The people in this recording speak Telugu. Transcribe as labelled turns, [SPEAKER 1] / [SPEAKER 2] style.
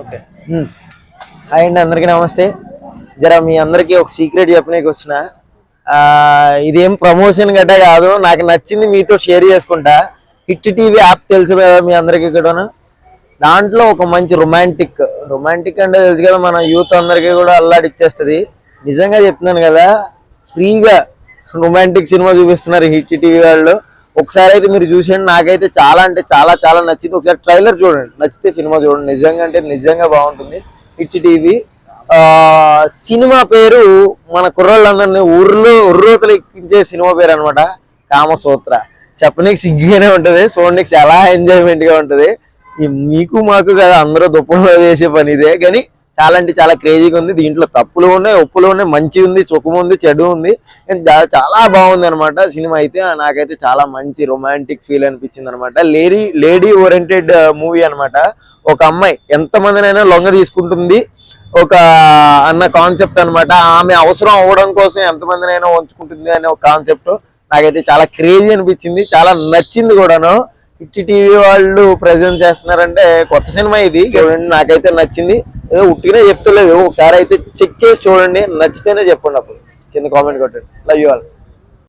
[SPEAKER 1] ఓకే. హాయ్ అండి అందరికీ నమస్తే. జర మీ అందరికీ ఒక సీక్రెట్ చెప్పడానికి వచ్చిన ఇదేం ప్రమోషన్ గట్ట కాదు నాకు నచ్చింది మీతో షేర్ చేసుకుంటా. హిట్ టీవీ యాప్ తెలుసు కదా మీ అందరికీ కూడాను. దాంట్లో ఒక మంచి రొమాంటిక్ రొమాంటిక్ అంటే తెలుసు కదా మన యూత్ అందరికీ కూడా అల్లాడిచ్చేస్తుంది నిజంగా చెప్తున్నాను కదా ఫ్రీగా రొమాంటిక్ సినిమా చూపిస్తున్నారు హిట్ టీవీ వాళ్ళు. ఒకసారి అయితే మీరు చూసేయండి. నాకైతే చాలా అంటే చాలా చాలా నచ్చింది. ఒకసారి ట్రైలర్ చూడండి. నచ్చితే సినిమా చూడండి. నిజంగా అంటే నిజంగా బాగుంటుంది. Hit TV. సినిమా పేరు మన కుర్రోళ్ళందరినీ ఊర్లో ఉర్రోతలు ఎక్కించే సినిమా పేరు అనమాట కామసూత్ర. చెప్పనీకి సిగ్గుగానే ఉంటుంది. చూడడానికి చాలా ఎంజాయ్మెంట్గా ఉంటది. మీకు మాకు కదా అందరూ దుప్పంలో చేసే పని ఇదే. కానీ చాలా అంటే చాలా క్రేజీగా ఉంది. దీంట్లో తప్పులు ఉన్నాయి ఒప్పులు ఉన్నాయి మంచి ఉంది సుఖం ఉంది చెడు ఉంది. చాలా బాగుంది అనమాట సినిమా అయితే. నాకైతే చాలా మంచి రొమాంటిక్ ఫీల్ అనిపించింది అనమాట లేడీ లేడీ ఓరియంటెడ్ మూవీ అనమాట ఒక అమ్మాయి ఎంతమందినైనా లొంగ తీసుకుంటుంది. ఒక అన్న కాన్సెప్ట్ అనమాట ఆమె అవసరం అవ్వడం కోసం ఎంతమందినైనా ఉంచుకుంటుంది అనే ఒక కాన్సెప్ట్ నాకైతే చాలా క్రేజీ అనిపించింది. చాలా నచ్చింది కూడాను. హిట్ టీవీ వాళ్ళు ప్రజెంట్ చేస్తున్నారంటే కొత్త సినిమా ఇది. నాకైతే నచ్చింది. ఏదో ఉట్టిగానే చెప్తలేదు. ఒకసారి అయితే చెక్ చేసి చూడండి. నచ్చితేనే చెప్పండి అప్పుడు. కింద కామెంట్ కొట్టండి. Love you all